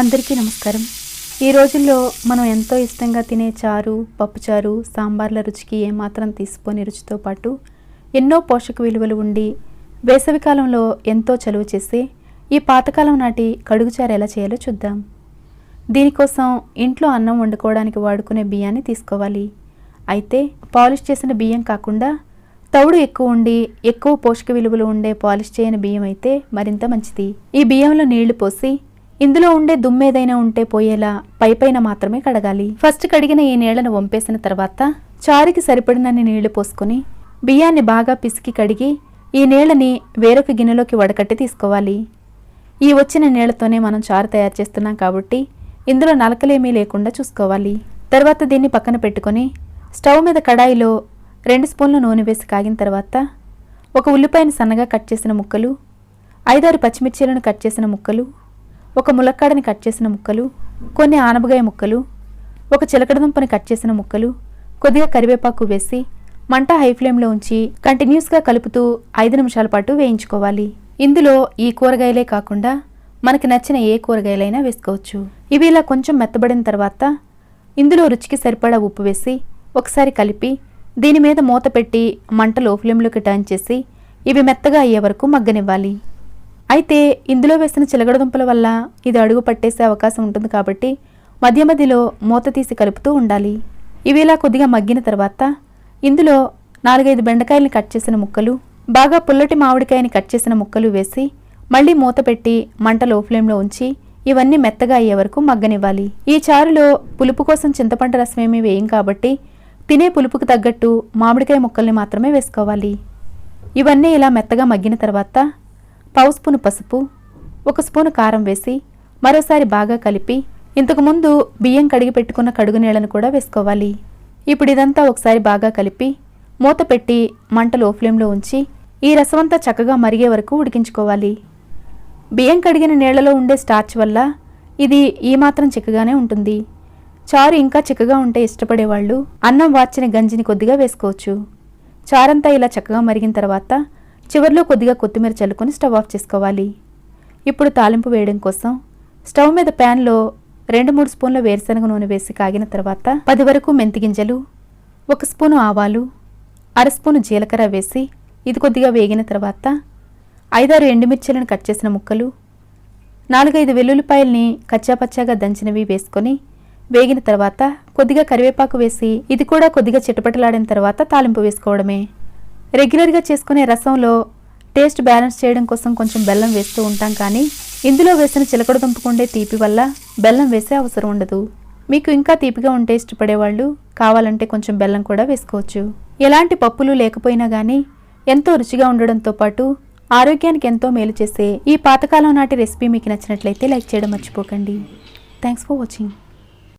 అందరికీ నమస్కారం. ఈ రోజుల్లో మనం ఎంతో ఇష్టంగా తినే చారు పప్పుచారు సాంబార్ల రుచికి ఏమాత్రం తీసిపోని రుచితో పాటు ఎన్నో పోషక విలువలు ఉండి వేసవికాలంలో ఎంతో చలువ చేసే ఈ పాతకాలం నాటి కడుగుచారు ఎలా చేయాలో చూద్దాం. దీనికోసం ఇంట్లో అన్నం వండుకోవడానికి వాడుకునే బియ్యాన్ని తీసుకోవాలి. అయితే పాలిష్ చేసిన బియ్యం కాకుండా తవుడు ఎక్కువ ఉండి ఎక్కువ పోషక విలువలు ఉండే పాలిష్ చేయని బియ్యం అయితే మరింత మంచిది. ఈ బియ్యంలో నీళ్ళు పోసి ఇందులో ఉండే దుమ్మేదైనా ఉంటే పోయేలా పైపైన మాత్రమే కడగాలి. ఫస్ట్ కడిగిన ఈ నీళ్ళను వంపేసిన తర్వాత చారుకి సరిపడినన్ని నీళ్ళు పోసుకొని బియ్యాన్ని బాగా పిసికి కడిగి ఈ నీళ్ళని వేరొక గిన్నెలోకి వడకట్టి తీసుకోవాలి. ఈ వచ్చిన నీళ్ళతోనే మనం చారు తయారు చేస్తున్నాం కాబట్టి ఇందులో నలకలేమీ లేకుండా చూసుకోవాలి. తర్వాత దీన్ని పక్కన పెట్టుకొని స్టవ్ మీద కడాయిలో రెండు స్పూన్ల నూనె వేసి కాగిన తర్వాత ఒక ఉల్లిపాయను సన్నగా కట్ చేసిన ముక్కలు ఐదారు పచ్చిమిర్చీలను కట్ చేసిన ముక్కలు ఒక ములక్కాడని కట్ చేసిన ముక్కలు కొన్ని ఆనపకాయ ముక్కలు ఒక చిలకడదుంపని కట్ చేసిన ముక్కలు కొద్దిగా కరివేపాకు వేసి మంట హై ఫ్లేమ్లో ఉంచి కంటిన్యూస్గా కలుపుతూ ఐదు నిమిషాల పాటు వేయించుకోవాలి. ఇందులో ఈ కూరగాయలే కాకుండా మనకి నచ్చిన ఏ కూరగాయలైనా వేసుకోవచ్చు. ఇవి ఇలా కొంచెం మెత్తబడిన తర్వాత ఇందులో రుచికి సరిపడా ఉప్పు వేసి ఒకసారి కలిపి దీని మీద మూత పెట్టి మంట లో ఫ్లేమ్లోకి టర్న్ చేసి ఇవి మెత్తగా అయ్యే వరకు మగ్గనివ్వాలి. అయితే ఇందులో వేసిన చిలగడదుంపల వల్ల ఇది అడుగు పట్టేసే అవకాశం ఉంటుంది కాబట్టి మధ్య మధ్యలో మూత తీసి కలుపుతూ ఉండాలి. ఇవి ఇలా కొద్దిగా మగ్గిన తర్వాత ఇందులో నాలుగైదు బెండకాయల్ని కట్ చేసిన ముక్కలు బాగా పుల్లటి మామిడికాయని కట్ చేసిన ముక్కలు వేసి మళ్ళీ మూత పెట్టి మంట లో ఫ్లేమ్లో ఉంచి ఇవన్నీ మెత్తగా అయ్యే వరకు మగ్గనివ్వాలి. ఈ చారులో పులుపు కోసం చింతపండు రసం ఏమీ వేయం కాబట్టి తినే పులుపుకు తగ్గట్టు మామిడికాయ ముక్కల్ని మాత్రమే వేసుకోవాలి. ఇవన్నీ ఇలా మెత్తగా మగ్గిన తర్వాత పావు స్పూను పసుపు ఒక స్పూను కారం వేసి మరోసారి బాగా కలిపి ఇంతకుముందు బియ్యం కడిగి పెట్టుకున్న కడుగు నీళ్ళను కూడా వేసుకోవాలి. ఇప్పుడు ఇదంతా ఒకసారి బాగా కలిపి మూత పెట్టి మంట లో ఫ్లేమ్లో ఉంచి ఈ రసమంతా చక్కగా మరిగే వరకు ఉడికించుకోవాలి. బియ్యం కడిగిన నీళ్ళలో ఉండే స్టార్చ్ వల్ల ఇది ఈ మాత్రం చిక్కగానే ఉంటుంది. చారు ఇంకా చిక్కగా ఉంటే ఇష్టపడేవాళ్ళు అన్నం వార్చిన గంజిని కొద్దిగా వేసుకోవచ్చు. చారంతా ఇలా చక్కగా మరిగిన తర్వాత చివర్లో కొద్దిగా కొత్తిమీర చల్లుకొని స్టవ్ ఆఫ్ చేసుకోవాలి. ఇప్పుడు తాలింపు వేయడం కోసం స్టవ్ మీద ప్యాన్లో రెండు మూడు స్పూన్ల వేరుశనగ నూనె వేసి కాగిన తర్వాత పది వరకు మెంతి గింజలు ఒక స్పూను ఆవాలు అర స్పూను జీలకర్ర వేసి ఇది కొద్దిగా వేగిన తర్వాత ఐదారు ఎండుమిర్చిలను కట్ చేసిన ముక్కలు నాలుగైదు వెల్లుల్లిపాయల్ని కచ్చాపచ్చాగా దంచినవి వేసుకొని వేగిన తర్వాత కొద్దిగా కరివేపాకు వేసి ఇది కూడా కొద్దిగా చిటపటలాడిన తర్వాత తాలింపు వేసుకోవడమే. రెగ్యులర్గా చేసుకునే రసంలో టేస్ట్ బ్యాలెన్స్ చేయడం కోసం కొంచెం బెల్లం వేస్తూ ఉంటాం కానీ ఇందులో వేసిన చిలకడ దుంపకుండే తీపి వల్ల బెల్లం వేసే అవసరం ఉండదు. మీకు ఇంకా తీపిగా ఉంటే ఇష్టపడేవాళ్ళు కావాలంటే కొంచెం బెల్లం కూడా వేసుకోవచ్చు. ఎలాంటి పప్పులు లేకపోయినా కానీ ఎంతో రుచిగా ఉండడంతో పాటు ఆరోగ్యానికి ఎంతో మేలు చేసే ఈ పాతకాలం నాటి రెసిపీ మీకు నచ్చినట్లయితే లైక్ చేయడం మర్చిపోకండి. Thanks for watching.